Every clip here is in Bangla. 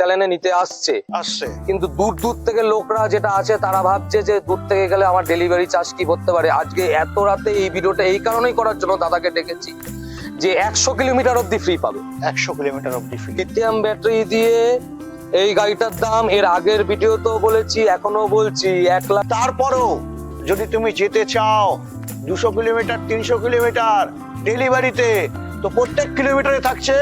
চ্যানেলে নিতে আসছে। আসছে। কিন্তু দূর দূর থেকে লোকরা যেটা আছে তারা ভাবছে যে দূর থেকে গেলে আমার ডেলিভারি চার্জ কি করতে পারে। আজকে এত রাতে এই ভিডিওটা এই কারণেই করার জন্য দাদাকে ডেকেছি যে একশো কিলোমিটার অব্দি ফ্রি পাবে। একশো কিলোমিটার অব্দি ফ্রি লিথিয়াম ব্যাটারি দিয়ে এই গাড়িটার দাম এর আগের ভিডিওতেও বলেছি এখনও বলছি এক লাখ তারপরেও যদি তুমি যেতে চাও দুশো কিলোমিটার তিনশো কিলোমিটার ডেলিভারিতে তো প্রত্যেক কিলোমিটারে থাকছে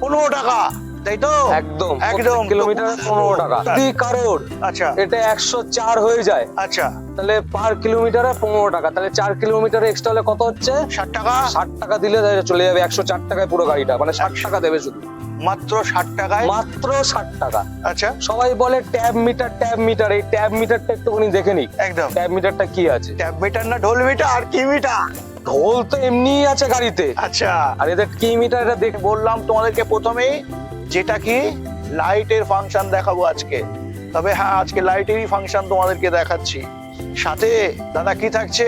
পনেরো টাকা। তাই তো? একদম একদম। কিলোমিটার পনেরো টাকা। যদি কারোর। আচ্ছা। এটা একশো চার হয়ে যায়। আচ্ছা। তাহলে পার কিলোমিটারে পনেরো টাকা। তাহলে চার কিলোমিটার এক্সট্রা হলে কত হচ্ছে? ষাট টাকা। ষাট টাকা দিলে চলে যাবে একশো চার টাকায় পুরো গাড়িটা। মানে ষাট টাকা দেবে শুধু। মাত্র ষাট টাকায়? মাত্র ষাট টাকা। আচ্ছা। সবাই বলে ট্যাব মিটার ট্যাব মিটার। এই ট্যাব মিটারটা একটুখানি দেখে নি একদম। ট্যাব মিটারটা কি আছে? ট্যাব মিটার না ঢোল মিটার? আর কি মিটার? ঢোল তো এমনিই আছে গাড়িতে। আচ্ছা। আর এদের কি মিটার এটা দেখ বললাম তোমাদেরকে প্রথমেই। যেটা কি লাইটের ফাংশন দেখাবো আজকে। তবে হ্যাঁ আজকে লাইটেরই ফাংশন তোমাদেরকে দেখাচ্ছি। সাথে দাদা কি থাকছে?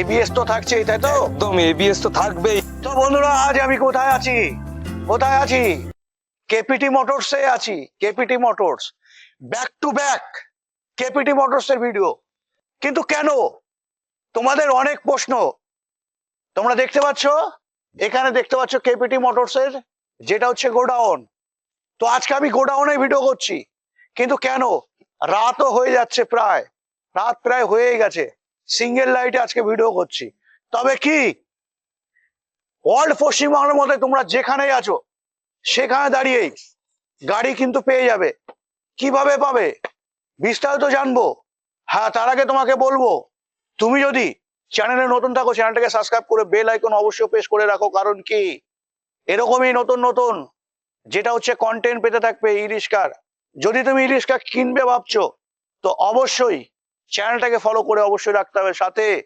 এবিএস তো থাকছে তাই তো? একদম এবিএস তো থাকবেই। তো বন্ধুরা আজ আমি কোথায় আছি? কোথায় আছি? কেপিটি মোটরসে আছি KPT motors back to back KPT motors এর ভিডিও কিন্তু কেন? তোমাদের অনেক প্রশ্ন। তোমরা দেখতে পাচ্ছ? এখানে দেখতে পাচ্ছ কেপিটি মোটরস এর যেটা হচ্ছে গোডাউন। তো আজকে আমি গোডাউনে ভিডিও করছি। কিন্তু কেন? রাতও হয়ে যাচ্ছে প্রায়। রাত প্রায় হয়ে গেছে। সিঙ্গেল লাইটে আজকে ভিডিও করছি। তবে কি? ওয়ার্ল্ড পশ্চিমবাংলার মধ্যে তোমরা যেখানেই আছো, সেখানে দাঁড়িয়েই গাড়ি কিন্তু পেয়ে যাবে। কীভাবে পাবে? বিস্তারিত জানব। হ্যাঁ তার আগে তোমাকে বলব, তুমি যদি চ্যানেলে নতুন থাকো চ্যানেলটাকে সাবস্ক্রাইব করে বেল আইকন অবশ্যই প্রেস করে রাখো। কারণ কি? এরকমই নতুন নতুন যেটা হচ্ছে কন্টেন্ট পেতে থাকবে ই রিস্কার যদি তুমি ই রিস্কা কিনবে ভাবছ তো অবশ্যই চ্যানেলটাকে ফলো করে অবশ্যই রাখতে হবে। সাথে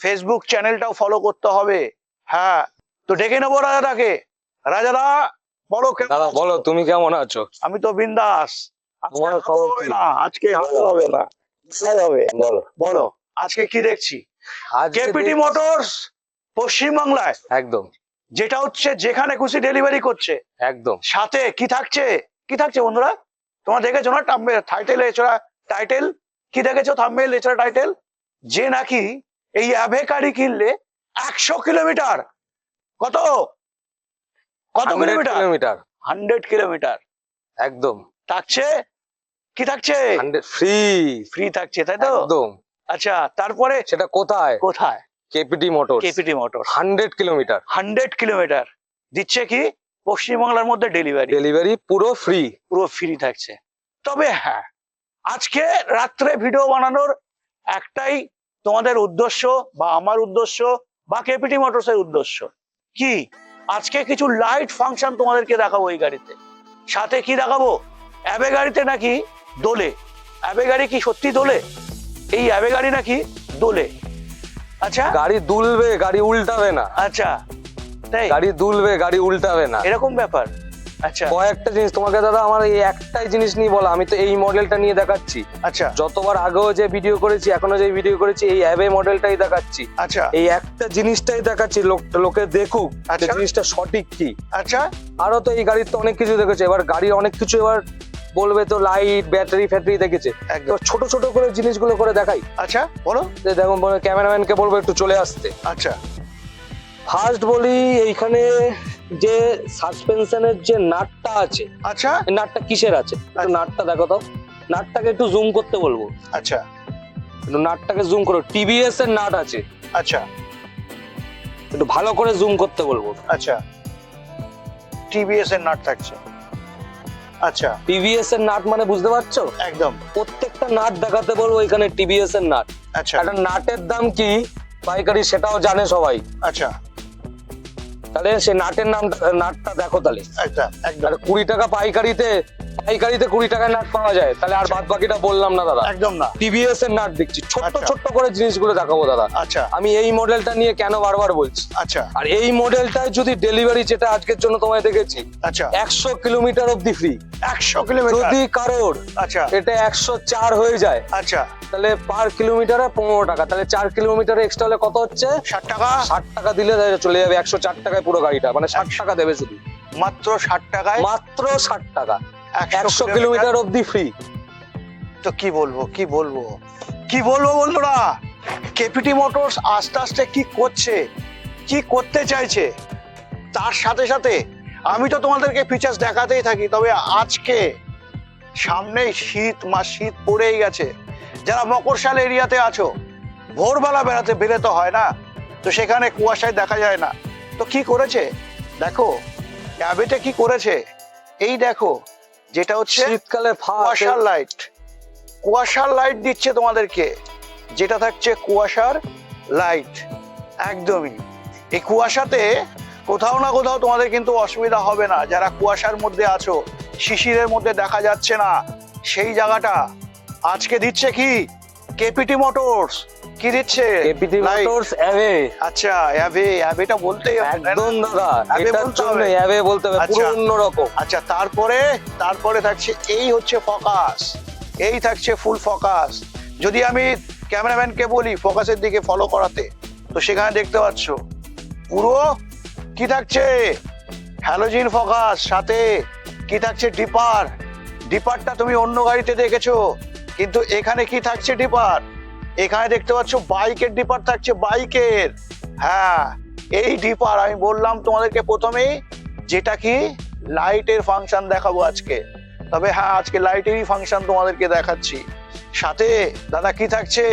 ফেসবুক চ্যানেলটাও ফলো করতে হবে। হ্যাঁ তো ডেকে নেব রাজাদাকে রাজাদা বলো দাদা বলো তুমি কেমন আছো? আমি তো বিন্দাস। আজকে খবর হবে কি? না আজকে হবে না। হবে। বলো। বলো আজকে কি দেখছি? কেপিটি দেখ- মোটরস পশ্চিমবাংলায়। একদম। যেটা হচ্ছে যেখানে খুশি ডেলিভারি করছে। একদম। সাথে কি থাকছে? কি থাকছে বন্ধুরা? তোমরা দেখেছ না টাইটেল এছাড়া টাইটেল কি দেখেছ থাম্বেল এছাড়া টাইটেল যে নাকি এই অ্যাভে গাড়ি কিনলে একশো কিলোমিটার। কত? কত কিলোমিটার? কিলোমিটার। Hundred kilometre. একদম। থাকছে? কি থাকছে? ফ্রি ফ্রি থাকছে তাই তো? একদম। আচ্ছা তারপরে সেটা কোথায়? কোথায়? KPT motor KPT motor hundred kilometre hundred kilometre দিচ্ছে কি? পশ্চিমবাংলার মধ্যে ডেলিভারি ডেলিভারি পুরো ফ্রি পুরো ফ্রি থাকছে। তবে হ্যাঁ আজকে রাত্রে ভিডিও বানানোর একটাই তোমাদের উদ্দেশ্য বা আমার উদ্দেশ্য বা কেপিটি মোটরস এর উদ্দেশ্য। কি? আজকে কিছু লাইট ফাংশন তোমাদেরকে দেখাবো এই গাড়িতে। সাথে কি দেখাবো? অ্যাবে গাড়িতে নাকি দোলে। অ্যাবে গাড়ি কি সত্যি দোলে? এই অ্যাবে গাড়ি নাকি দোলে। আচ্ছা। গাড়ি দুলবে গাড়ি উল্টাবে না। আচ্ছা তাই? গাড়ি দুলবে গাড়ি উল্টাবে না। এরকম ব্যাপার? আচ্ছা। কয়েকটা জিনিস তোমাকে দাদা আমার এই একটাই জিনিস নিয়ে বলা আমি তো এই মডেলটা নিয়ে দেখাচ্ছি। আচ্ছা। যতবার আগেও যে ভিডিও করেছি এখনও যে ভিডিও করেছি এই অ্যাবে মডেলটাই দেখাচ্ছি। আচ্ছা। এই একটা জিনিসটাই দেখাচ্ছি লোক লোকে দেখুক আচ্ছা। জিনিসটা সঠিক কি। আচ্ছা। আরও তো এই গাড়ির তো অনেক কিছু দেখেছে এবার গাড়ির অনেক কিছু এবার বলবে তো লাইট ব্যাটারি ফ্যাটারি দেখেছে। তো ছোট ছোট করে জিনিসগুলো করে দেখাই। আচ্ছা বলো। দেখুন ক্যামেরাম্যানকে বলব একটু চলে আসতে। আচ্ছা। ফার্স্ট বলি এইখানে যে সাসপেনশনের যে নাটটা আছে আচ্ছা। নাটটা কিসের আছে? আচ্ছা। নাটটা দেখো তো। নাটটাকে একটু জুম করতে বলব। আচ্ছা। একটু নাটটাকে জুম করো। টিভিএস এর নাট আছে। আচ্ছা। একটু ভালো করে জুম করতে বলব। আচ্ছা। টিভিএস এর নাট থাকছে। আচ্ছা। টিভিএস এর নাট মানে বুঝতে পারছ? একদম। প্রত্যেকটা নাট দেখাতে বলব এখানে টিভিএস এর নাট। আচ্ছা। একটা নাটের দাম কি? পাইকারি সেটাও জানে সবাই। আচ্ছা। তাহলে সে নাটের নাম নাটটা দেখো তাহলে। একদম। একদম কুড়ি টাকা পাইকারিতে পাইকারিতে কুড়ি টাকায় নাট পাওয়া যায় তাহলে আর বাদ বাকিটা বললাম না দাদা। একদম না। টিভিএস এর নাট দেখছি ছোট্ট আচ্ছা। ছোট্ট করে জিনিসগুলো দেখাবো দাদা। আচ্ছা। আমি এই মডেলটা নিয়ে কেন বারবার বলছি? আচ্ছা। আর এই মডেলটায় যদি ডেলিভারি যেটা আজকের জন্য তোমায় দেখেছি আচ্ছা। একশো কিলোমিটার অব্দি ফ্রি একশো কিলোমিটার। যদি কারোর আচ্ছা। এটা একশো চার হয়ে যায় আচ্ছা। তাহলে পার কিলোমিটারে পনেরো টাকা। তাহলে চার কিলোমিটার এক্সট্রা হলে কত হচ্ছে? ষাট টাকা। ষাট টাকা দিলে চলে যাবে একশো চার টাকায় পুরো গাড়িটা মানে ষাট টাকা দেবে শুধু। মাত্র ষাট টাকায়? মাত্র ষাট টাকা। একশো কিলোমিটার? অব্দি ফ্রি তো কি বলব কি বলব? কি বলব বন্ধুরা? কেপিটি মোটরস আস্তে আস্তে কি করছে? কি করতে চাইছে? তার সাথে সাথে আমি তো তোমাদেরকে ফিচার্স দেখাতেই থাকি তবে আজকে সামনেই শীত মাস শীত পড়েই গেছে। যারা মকরশাল এরিয়াতে আছো ভোরবেলা বেড়াতে বেরোতে হয় না তো সেখানে কুয়াশায় দেখা যায় না। তো কি করেছে? দেখো ক্যাবেটে কি করেছে? এই দেখো যেটা হচ্ছে শীতকালে কুয়াশার লাইট কুয়াশার লাইট দিচ্ছে তোমাদেরকে। যেটা থাকছে কুয়াশার লাইট একদমই। এই কুয়াশাতে কোথাও না কোথাও তোমাদের কিন্তু অসুবিধা হবে না। যারা কুয়াশার মধ্যে আছো শিশিরের মধ্যে দেখা যাচ্ছে না। সেই জায়গাটা আজকে দিচ্ছে কি? কেপিটি মোটরস কি দিচ্ছে? এপিটি। মোটরস অ্যাভে আচ্ছা অ্যাভে অ্যাভেটা বলতেই না? একদম দাদা এটার বলতে জন্য। অ্যাভে বলতে হবে পুরো আচ্ছা। অন্যরকম। আচ্ছা তারপরে তারপরে থাকছে এই হচ্ছে ফোকাস। এই থাকছে ফুল ফোকাস। যদি আমি ক্যামেরাম্যানকে বলি ফোকাসের দিকে ফলো করাতে তো সেখানে দেখতে পাচ্ছ পুরো কি থাকছে? হ্যালোজিন ফোকাস সাথে কি থাকছে? ডিপার ডিপারটা তুমি অন্য গাড়িতে দেখেছ কিন্তু এখানে কি থাকছে? ডিপার এখানে দেখতে পাচ্ছ বাইকের ডিপার থাকছে বাইকের। হ্যাঁ এই ডিপার আমি বললাম তোমাদেরকে প্রথমেই যেটা কি লাইটের ফাংশন দেখাবো আজকে। তবে হ্যাঁ আজকে লাইটেরই ফাংশন তোমাদেরকে দেখাচ্ছি। সাথে দাদা কি থাকছে?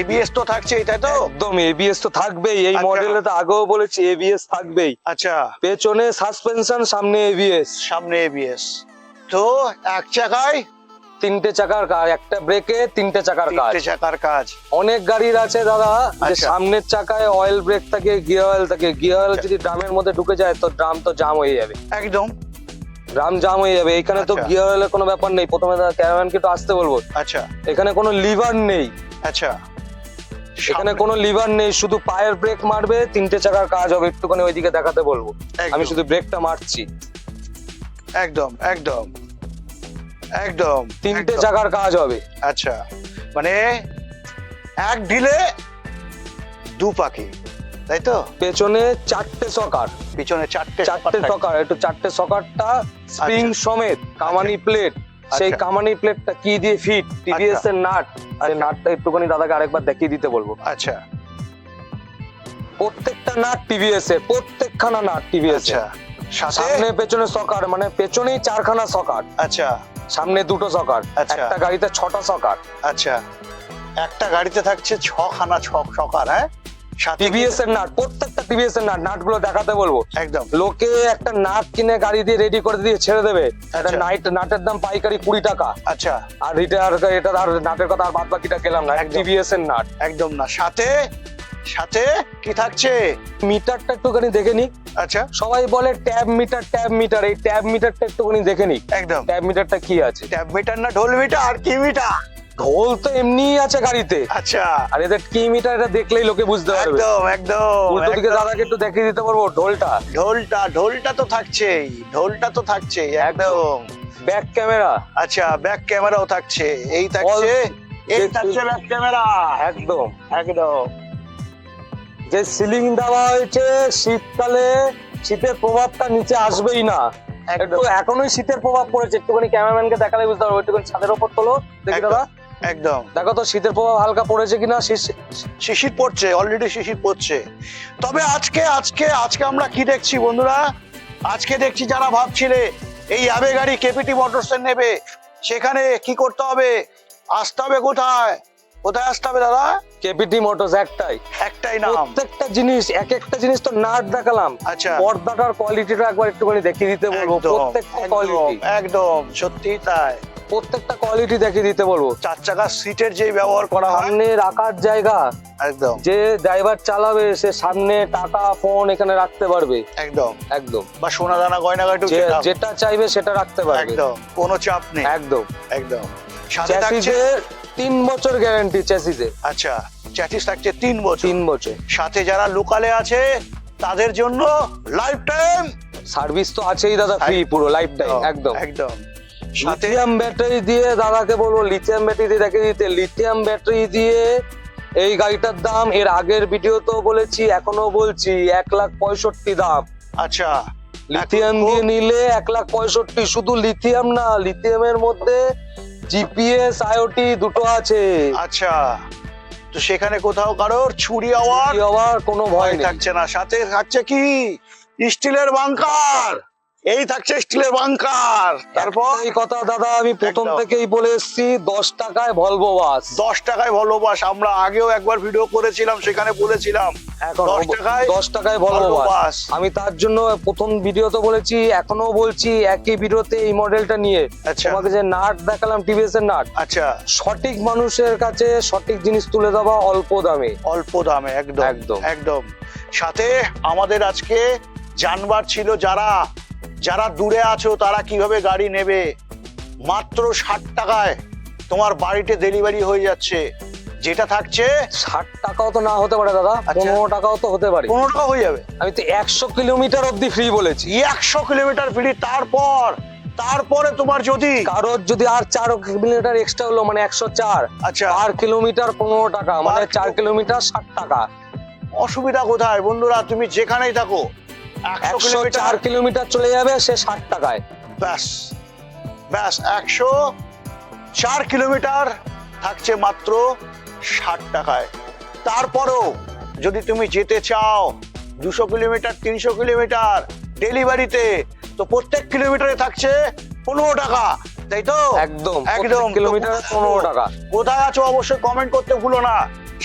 এবিএস তো থাকছে তাই তো? একদম এবিএস তো থাকবেই। এই আচ্ছা। মডেলে তো আগেও বলেছি এবিএস থাকবেই। আচ্ছা। পেছনে সাসপেনশন সামনে এবিএস সামনে এবিএস তো এক চাকায় তিনটে চাকার কাজ একটা ব্রেকে তিনটে চাকার কাজ। তিনটে চাকার কাজ। অনেক গাড়ির আছে দাদা যে আচ্ছা। সামনের চাকায় অয়েল ব্রেক থাকে গিয়ার অয়েল থাকে। গিয়ার অয়েল আচ্ছা। যদি ড্রামের মধ্যে ঢুকে যায় তো ড্রাম তো জাম হয়ে যাবে। একদম। ড্রাম জাম হয়ে যাবে। এখানে তো আচ্ছা। গিয়ার অয়েলের কোনো ব্যাপার নেই। প্রথমে ক্যারাভ্যানকে তো আসতে বলব। আচ্ছা। এখানে কোনো লিভার নেই। আচ্ছা। এখানে কোনো লিভার নেই। শুধু পায়ের ব্রেক মারবে তিনটে চাকার কাজ হবে। একটুখানি ওইদিকে দেখাতে বলব। আমি শুধু ব্রেকটা মারছি। একদম একদম। একদম তিনটে একদম। চাকার কাজ হবে। আচ্ছা মানে এক ঢিলে দু পাখি তাই তো? পেছনে চারটে সকার। পিছনে চারটে চারটে চাকা সকার একটু চারটে সকারটা স্প্রিং সমেত কামানি প্লেট সেই আচ্ছা। কামানি প্লেটটা কি দিয়ে ফিট টিভিএস এর নাট। সেই আচ্ছা। নাটটা একটুখানি দাদাকে আরেকবার দেখিয়ে দিতে বলব। আচ্ছা। প্রত্যেকটা নাট টিভিএস এর প্রত্যেকখানা নাট টিভিএস আচ্ছা। সামনে পেছনে সকার মানে পেছনেই চারখানা সকার। আচ্ছা। সামনে দুটো সকার আচ্ছা। একটা গাড়িতে ছটা সকার। আচ্ছা। একটা গাড়িতে থাকছে ছখানা ছক সকার হ্যাঁ? টিভিএস এর নাট প্রত্যেকটা টিভিএস এর নাট নাটগুলো দেখাতে বলব। একদম। লোকে একটা নাট কিনে গাড়ি দিয়ে রেডি করে দিয়ে ছেড়ে দেবে। একটা আচ্ছা। নাইট নাটের দাম পাইকারি কুড়ি টাকা। আচ্ছা। আর রিটায়ার এটা আর নাটের কথা আর বাদ বাকিটা গেলাম না। টিভিএস এর নাট। একদম না। সাথে সাথে কি থাকছে? মিটারটা একটুখানি দেখে নিক। আচ্ছা। সবাই বলে ট্যাব মিটার ট্যাব মিটার এই ট্যাব মিটারটা একটুখানি দেখে নিক। একদম। ট্যাব মিটারটা কি আছে? ট্যাব মিটার না ঢোল মিটার আর কি মিটার? ঢোল তো এমনি আছে গাড়িতে। আচ্ছা। আর এদের কি মিটার এটা দেখলেই লোকে বুঝতে পারবে। একদম একদম উল্টো দিকে। দাদাকে একটু দেখিয়ে দিতে পারব ঢোলটা। ঢোলটা ঢোলটা তো থাকছেই ঢোলটা তো থাকছেই একদম। Back camera. আচ্ছা ব্যাক ক্যামেরাও থাকছে এই থাকছে এই থাকছে ব্যাক ক্যামেরা। একদম। একদম। যে সিলিং দেওয়া হয়েছে শীতকালে শীতের প্রভাবটা নিচে আসবেই না। একটু এখনোই শীতের প্রভাব পড়েছে একটুখানি ক্যামেরাম্যানকে দেখালে বুঝতে পারব একটুখানি ছাদের ওপর তোলো দেখি। দাদা। একদম। দেখো তো শীতের প্রভাব হালকা পড়েছে কিনা শিশির পড়ছে অলরেডি শিশির পড়ছে। তবে আজকে আজকে আজকে আমরা কি দেখছি বন্ধুরা? আজকে দেখছি যারা ভাবছিলে এই আবে গাড়ি কেপিটি মোটরস নেবে সেখানে কি করতে হবে? আসতে হবে কোথায়? কোথায় আসতে হবে দাদা? কেপিটি মোটরস একটাই। একটাই নাম। প্রত্যেকটা জিনিস এক একটা জিনিস তো নাট দেখালাম। আচ্ছা। পর্দাটার কোয়ালিটিটা একবার একটুখানি দেখিয়ে দিতে বলব প্রত্যেকটা কোয়ালিটি একদম সত্যি তাই। প্রত্যেকটা কোয়ালিটি দেখিয়ে দিতে বলব। চার চাকার সিটের যে ব্যবহার করা সামনে রাখার জায়গা একদম। যে ড্রাইভার চালাবে সে সামনে টাকা ফোন এখানে রাখতে পারবে। একদম। একদম। বা সোনা দানা গয়না যে যেটা চাইবে সেটা রাখতে পারবে। একদম কোনো চাপ নেই। একদম। একদম। সাথে থাকছে তিন বছর গ্যারান্টি চ্যাসিসে আচ্ছা চ্যাসিস থাকছে তিন বছর। তিন বছর। সাথে যারা লোকালে আছে তাদের জন্য লাইফ টাইম সার্ভিস তো আছেই দাদা ফ্রি পুরো লাইফ টাইম একদম। একদম। লিথিয়াম ব্যাটারি দিয়ে দাদাকে বলব লিথিয়াম ব্যাটারি দিয়ে দেখে দিতে। লিথিয়াম ব্যাটারি দিয়ে এই গাড়িটার দাম এর আগের ভিডিওতেও বলেছি এখনও বলছি এক লাখ পঁয়ষট্টি দাম। আচ্ছা। লিথিয়াম দিয়ে নিলে এক লাখ পঁয়ষট্টি শুধু লিথিয়াম না লিথিয়ামের মধ্যে জিপিএস আইওটি দুটো আছে। আচ্ছা তো সেখানে কোথাও কারোর ছুরি আওয়ার কোনো ভয় ভয় থাকছে না। সাথে থাকছে কি? স্টিলের বাংকার। এই থাকছে স্টিলের বাংকার তারপর? এই কথা দাদা আমি প্রথম থেকেই বলে এসেছি দশ টাকায় ভলভো বাস দশ টাকায় ভলভো বাস আমরা আগেও একবার ভিডিও করেছিলাম সেখানে বলেছিলাম। দশ টাকায় দশ টাকায় ভলভো বাস আমি তার জন্য প্রথম ভিডিওতে বলেছি এখনও বলছি একই ভিডিওতে এই মডেলটা নিয়ে। আচ্ছা। তোমাকে যে নাট দেখালাম টিভিএস এর নাট। আচ্ছা। সঠিক মানুষের কাছে সঠিক জিনিস তুলে দেওয়া অল্প দামে। অল্প দামে একদম। একদম। একদম। সাথে আমাদের আজকে জানবার ছিল যারা যারা দূরে আছো তারা কীভাবে গাড়ি নেবে? মাত্র ষাট টাকায় তোমার বাড়িতে ডেলিভারি হয়ে যাচ্ছে। যেটা থাকছে? ষাট টাকাও তো না হতে পারে দাদা। আচ্ছা। পনেরো টাকাও তো হতে পারে। পনেরো টাকা হয়ে যাবে। আমি তো একশো কিলোমিটার অব্দি ফ্রি বলেছি। একশো কিলোমিটার ফ্রি তারপর তারপরে তোমার যদি কারোর যদি আর চার কিলোমিটার এক্সট্রা হলো মানে একশো চার আচ্ছা। চার কিলোমিটার পনেরো টাকা মানে চার কিলোমিটার ষাট টাকা। অসুবিধা কোথায়? বন্ধুরা তুমি যেখানেই থাকো একশো চার কিলোমিটার চলে যাবে সে ষাট টাকায়। ব্যাস। ব্যাস একশো চার কিলোমিটার থাকছে মাত্র ষাট টাকায়। তারপরও যদি তুমি যেতে চাও দুশো কিলোমিটার তিনশো কিলোমিটার ডেলিভারিতে তো প্রত্যেক কিলোমিটারে থাকছে পনেরো টাকা তাই তো? একদম একদম। কিলোমিটার পনেরো টাকা। কোথায় আছো অবশ্যই কমেন্ট করতে ভুলো না।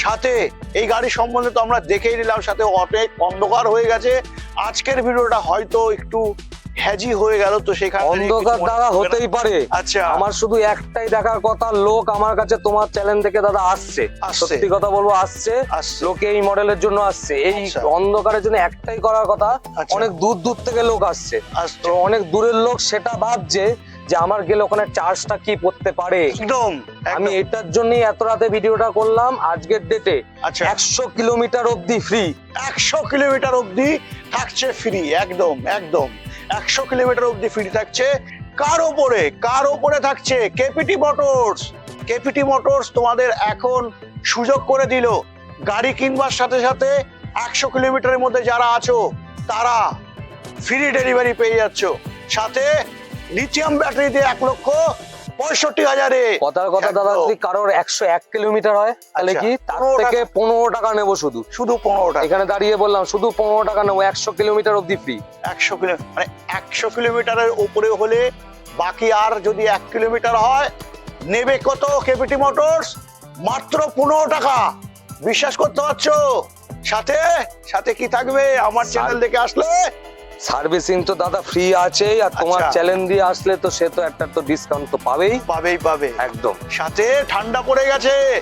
সাথে এই গাড়ি সম্বন্ধে তো আমরা দেখেই নিলাম সাথে অনেক অন্ধকার হয়ে গেছে। আজকের ভিডিওটা হয়তো একটু হ্যাজি হয়ে গেল তো সেখানে অন্ধকার দ্বারা দাদা হতেই পারে। আচ্ছা। আমার শুধু একটাই দেখার কথা লোক আমার কাছে তোমার চ্যানেল থেকে দাদা আসছে। সত্যি কথা বলব আসছে। লোকে এই মডেলের জন্য আসছে। এই আচ্ছা। অন্ধকারের জন্য একটাই করার কথা আচ্ছা। অনেক দূর দূর থেকে লোক আসছে। আসছে। অনেক দূরের লোক সেটা ভাবছে যে আমার গেলে ওখানে চার্জটা কি পড়তে পারে? একদম আমি এটার জন্যই এত রাতে ভিডিওটা করলাম আজকের ডেটে আচ্ছা। একশো কিলোমিটার অবধি ফ্রি একশো কিলোমিটার অবধি থাকছে ফ্রি একদম একদম। একশো কিলোমিটার অবধি ফ্রি থাকছে। কার ওপরে? কার ওপরে থাকছে? কেপিটি মোটরস কেপিটি মোটরস তোমাদের এখন সুযোগ করে দিল। গাড়ি কিনবার সাথে সাথে একশো কিলোমিটারের মধ্যে যারা আছো তারা ফ্রি ডেলিভারি পেয়ে যাচ্ছ। সাথে লিথিয়াম ব্যাটারি দিয়ে এক লক্ষ পঁয়ষট্টি হাজারে। কথার কথা দাদা যদি কারোর একশো এক কিলোমিটার হয় তাহলে আচ্ছা, কি তার থেকে পনেরো টাকা নেব শুধু? শুধু পনেরো টাকা এখানে দাঁড়িয়ে বললাম শুধু পনেরো টাকা নেব একশো কিলোমিটার অব্দি ফ্রি একশো কিলো মানে একশো কিলোমিটারের উপরে হলে বাকি আর যদি এক কিলোমিটার হয় নেবে কত কেপিটি মোটরস? মাত্র পনেরো টাকা। বিশ্বাস করতে পারছ? সাথে সাথে কি থাকবে? আমার চ্যানেল দেখে আসলে সার্ভিসিং তো দাদা ফ্রি আছেই আর তোমার। চ্যালেঞ্জ দিয়ে আসলে তো সে তো একটা তো ডিসকাউন্ট তো পাবেই। পাবেই পাবে একদম। সাথে ঠান্ডা পড়ে গেছে।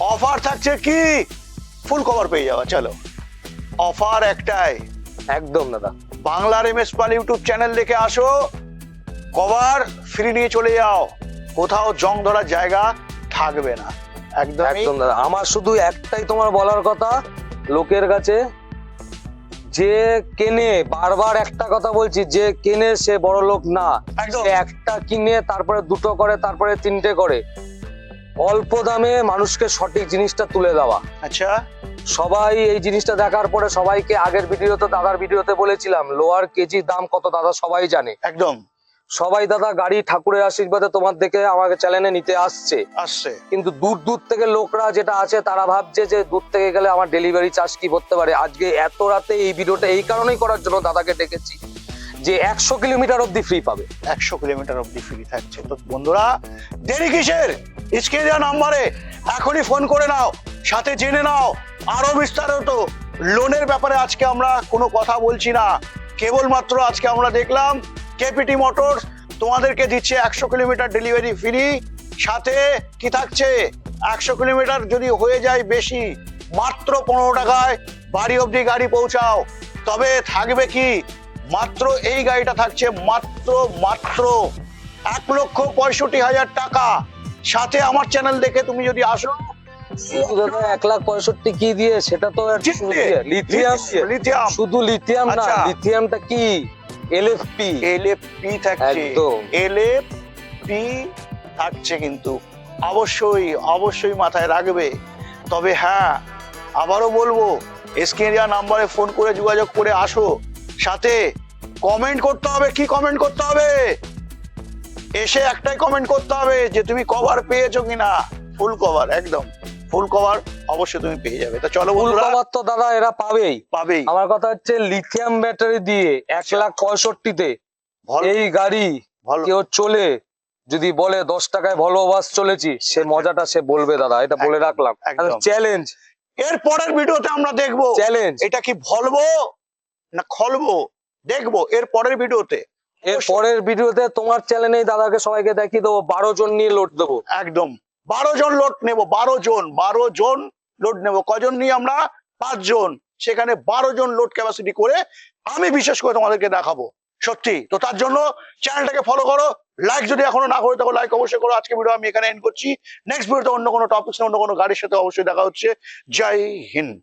অফার থাকছে কি? ফুল কভার পেয়ে যাওয়া চলো। অফার একটাই। একদম দাদা। বাংলার M S Pal YouTube channel দেখে আসো। কভার ফ্রি নিয়ে চলে যাও। কোথাও জং ধরার জায়গা থাকবে না। একদমই। একদম দাদা। আমার শুধু একটাই তোমার বলার কথা লোকের কাছে যে কেনে বারবার একটা কথা বলছি যে কেনে সে বড় লোক না। সে একটা কিনে তারপরে দুটো করে তারপরে তিনটে করে। অল্প দামে মানুষকে সঠিক জিনিসটা তুলে দেওয়া। আচ্ছা। সবাই এই জিনিসটা দেখার পরে সবাইকে আগের ভিডিওতে দাদার ভিডিওতে বলেছিলাম লোয়ার কেজি দাম কত দাদা সবাই জানে। একদম। সবাই দাদা গাড়ি ঠাকুরের আশীর্বাদে তোমার দেখে আমাকে চ্যানেলে নিতে আসছে। আসছে। কিন্তু দূর দূর থেকে লোকরা যেটা আছে তারা ভাবছে যে দূর থেকে গেলে আমার ডেলিভারি চার্জ কি করতে পারে। আজকে এত রাতে এই ভিডিওটা এই কারণেই করার জন্য দাদাকে ডেকেছি যে একশো কিলোমিটার অব্দি ফ্রি পাবে। একশো কিলোমিটার অব্দি ফ্রি থাকছে। তো বন্ধুরা দেরি কিসের? স্ক্রিনে দেওয়া নাম্বারে এখনই ফোন করে নাও সাথে জেনে নাও। আরও বিস্তারিত লোনের ব্যাপারে আজকে আমরা কোনো কথা বলছি না। কেবলমাত্র আজকে আমরা দেখলাম কেপিটি মোটরস তোমাদেরকে দিচ্ছে একশো কিলোমিটার ডেলিভারি ফ্রি সাথে কি থাকছে? একশো কিলোমিটার যদি হয়ে যায় বেশি মাত্র পনেরো টাকায় বাড়ি অবধি গাড়ি পৌঁছাও। তবে থাকবে কি? মাত্র এই গাড়িটা থাকছে মাত্র মাত্র এক লক্ষ পঁয়ষট্টি হাজার টাকা। সাথে আমার চ্যানেল দেখে তুমি যদি আসো। দাদা এক লাখ পঁয়ষট্টি কি দিয়ে? সেটা তো লিথিয়াম লিথিয়াম শুধু লিথিয়াম না আচ্ছা। লিথিয়ামটা কি? এলএফপি। এলএফপি থাকছে। একদম। এলএফপি থাকছে কিন্তু। অবশ্যই অবশ্যই মাথায় রাখবে। তবে হ্যাঁ আবারও বলব স্ক্রিনে নাম্বারে ফোন করে যোগাযোগ করে আসো। সাথে কমেন্ট করতে হবে কি কমেন্ট করতে হবে? এসে একটাই কমেন্ট করতে হবে যে তুমি কভার পেয়েছ কিনা? ফুল কভার একদম। ফুল কভার অবশ্যই তুমি পেয়ে যাবে। তা চলো বন্ধুরা। তো দাদা এরা পাবেই। পাবেই। আমার কথা হচ্ছে লিথিয়াম ব্যাটারি দিয়ে এক লাখ পঁয়ষট্টিতে এই গাড়ি ভালো কেউ চলে যদি বলে দশ টাকায় ভলো বাস চলেছি সে মজাটা সে বলবে দাদা এটা বলে রাখলাম। চ্যালেঞ্জ এর পরের ভিডিওতে আমরা দেখব। চ্যালেঞ্জ এটা কি ভলবো না খলবো দেখব এর পরের ভিডিওতে। এর পরের ভিডিওতে তোমার চ্যানেলে দাদাকে সবাইকে দেখিয়ে দেবো বারো জন নিয়ে লোড দেবো। একদম। বারো জন লোড নেব বারো জন বারো জন লোড নেব। কজন নিয়ে আমরা? পাঁচজন। সেখানে বারো জন লোড ক্যাপাসিটি করে আমি বিশেষ করে তোমাদেরকে দেখাবো। সত্যি? তো তার জন্য চ্যানেলটাকে ফলো করো। লাইক যদি এখনও না করে থাকো লাইক অবশ্যই করো। আজকে ভিডিও আমি এখানে এন্ড করছি। নেক্সট ভিডিওতে অন্য কোনো টপিক অন্য কোনো গাড়ির সাথে অবশ্যই দেখা হচ্ছে। জয় হিন্দ।